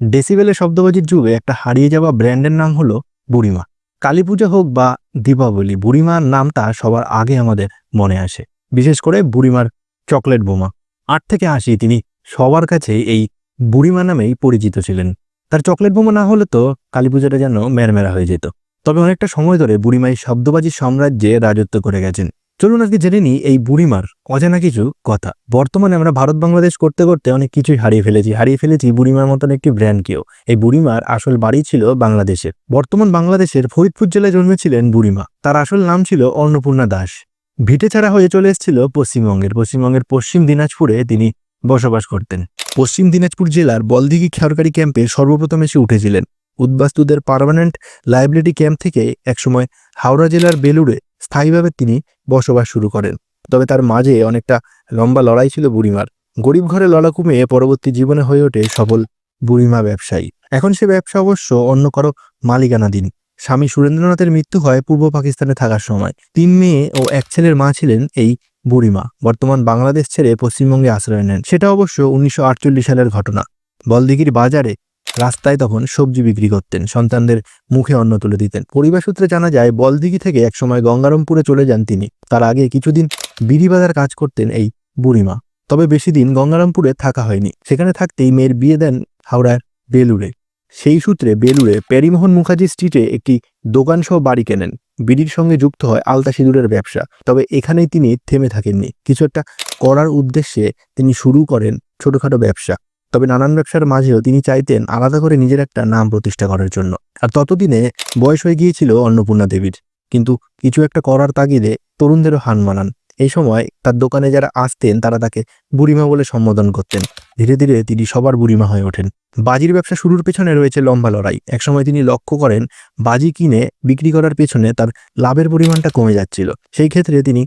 ডেসিবেলের শব্দবাজির যুগে একটা হারিয়ে যাওয়া ব্র্যান্ডের নাম হলো বুড়িমা। কালী পূজা হোক বা দীপাবলি, বুড়িমার নামটা সবার আগে আমাদের মনে আসে। বিশেষ করে বুড়িমার চকলেট বোমা। আট থেকে আশি তিনি সবার কাছে এই বুড়িমা নামেই পরিচিত ছিলেন। তার চকলেট বোমা না হলে তো কালী পূজাটা যেন মেরমেরা হয়ে যেত। তবে অনেকটা সময় ধরে বুড়িমাই শব্দবাজির সাম্রাজ্যে রাজত্ব করে গেছেন। চলুন আজকে জেনে নিই এই বুড়িমার অজানা কিছু কথা। বর্তমানে আমরা ভারত বাংলাদেশ করতে করতে অনেক কিছুই হারিয়ে ফেলেছি। হারিয়ে ফেলেছি বুড়িমার মতন একটি ব্র্যান্ডকেও এই বুড়িমার আসল বাড়ি ছিল বাংলাদেশের। বর্তমান বাংলাদেশের ফরিদপুর জেলায় জন্মেছিলেন বুড়িমা। তার আসল নাম ছিল অন্নপূর্ণা দাস। ভিটে ছাড়া হয়ে চলে এসেছিল পশ্চিমবঙ্গের। পশ্চিমবঙ্গের পশ্চিম দিনাজপুরে তিনি বসবাস করতেন। পশ্চিম দিনাজপুর জেলার বলদিঘি খেয়ারকারি ক্যাম্পে সর্বপ্রথম এসে উঠেছিলেন। উদ্বাস্তুদের পারমানেন্ট লাইবিলিটি ক্যাম্প থেকে একসময় হাওড়া জেলার বেলুড়ে স্থায়ীভাবে তিনি বসবাস শুরু করেন। তবে তার মাঝে অনেকটা লম্বা লড়াই ছিল বুড়িমার। গরিব ঘরে লড়াকু মেয়ে পরবর্তী জীবনে হয়ে ওঠে সফল বুড়িমা ব্যবসায়ী। এখন সে ব্যবসা অবশ্য অন্য কারও মালিকানাধীন। স্বামী সুরেন্দ্রনাথের মৃত্যু হয় পূর্ব পাকিস্তানে থাকার সময়। তিন মেয়ে ও এক ছেলের মা ছিলেন এই বুড়িমা। বর্তমান বাংলাদেশ ছেড়ে পশ্চিমবঙ্গে আশ্রয় নেন। সেটা অবশ্য উনিশশো আটচল্লিশ সালের ঘটনা। বলদিঘির বাজারে রাস্তায় তখন সবজি বিক্রি করতেন, সন্তানদের মুখে অন্ন তুলে দিতেন। পরিবার সূত্রে জানা যায়, বলদিঘি থেকে একসময় গঙ্গারামপুরে চলে যান তিনি। তার আগে কিছুদিন বিড়িবাজার কাজ করতেন এই বুড়িমা। তবে বেশি দিন গঙ্গারামপুরে থাকা হয়নি। সেখানে থাকতেই মেয়ের বিয়ে দেন হাওড়ার বেলুড়ে। সেই সূত্রে বেলুড়ে প্যারিমোহন মুখার্জি স্ট্রিটে একটি দোকানসহ বাড়ি কেনেন। বিড়ির সঙ্গে যুক্ত হয় আলতা সিঁদুরের ব্যবসা। তবে এখানেই তিনি থেমে থাকেননি। কিছু একটা করার উদ্দেশ্যে তিনি শুরু করেন ছোটখাটো ব্যবসা। তবে নানান ব্যবসার মাঝেও তিনি চাইতেন আলাদা করে নিজের একটা নাম প্রতিষ্ঠা করার জন্য। আর ততদিনে বয়স হয়ে গিয়েছিল অন্নপূর্ণা দেবীর। কিন্তু কিছু একটা করার তাগিদে তরুণদেরও হান মানান। এই সময় তার দোকানে যারা আসতেন, তারা তাকে বুড়িমা বলে সম্বোধন করতেন। ধীরে ধীরে তিনি সবার বুড়িমা হয়ে ওঠেন। বাজির ব্যবসা শুরুর পেছনে রয়েছে লম্বা লড়াই। একসময় তিনি লক্ষ্য করেন, বাজি কিনে বিক্রি করার পেছনে তার লাভের পরিমাণটা কমে যাচ্ছিল। সেই ক্ষেত্রে তিনি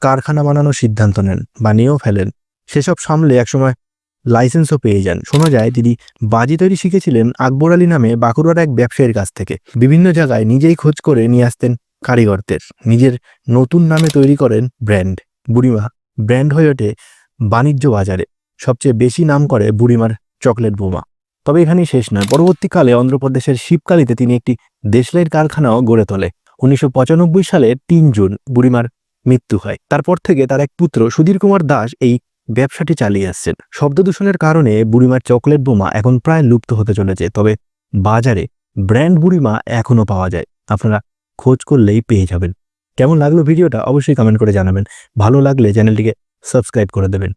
কারখানা বানানোর সিদ্ধান্ত নেন বানিয়েও ফেলেন। সেসব সামলে একসময় লাইসেন্সও পেয়ে যান। শোনা যায়, তিনি বাজি তৈরি শিখেছিলেন আকবর আলী নামে বাঁকুড়ার এক ব্যবসায়ীর কাছ থেকে। বিভিন্ন জায়গায় নিজেই খোঁজ করে নিয়ে আসতেন কারিগরদের। নিজের নতুন নামে তৈরি করেন ব্র্যান্ড। বুড়িমা, ব্র্যান্ড হয়ে ওঠে বাণিজ্য বাজারে। সবচেয়ে বেশি নাম করে বুড়িমার চকলেট বোমা। তবে এখানেই শেষ নয়। পরবর্তীকালে অন্ধ্রপ্রদেশের শিবকালীতে তিনি একটি দেশলাইয়ের কারখানাও গড়ে তোলে। উনিশশো সালের তিন জুন বুড়িমার মৃত্যু হয়। তারপর থেকে তার এক পুত্র সুধীর কুমার দাস এই ব্যবসাটি চালিয়ে আসছেন। শব্দ দূষণের কারণে বুড়িমার চকলেট বোমা এখন প্রায় লুপ্ত হতে চলেছে, তবে বাজারে ব্র্যান্ড বুড়িমা এখনও পাওয়া যায়। আপনারা খোঁজ করলেই পেয়ে যাবেন। কেমন লাগল ভিডিওটা অবশ্যই কমেন্ট করে জানাবেন। ভালো লাগলে চ্যানেলটিকে সাবস্ক্রাইব করে দেবেন।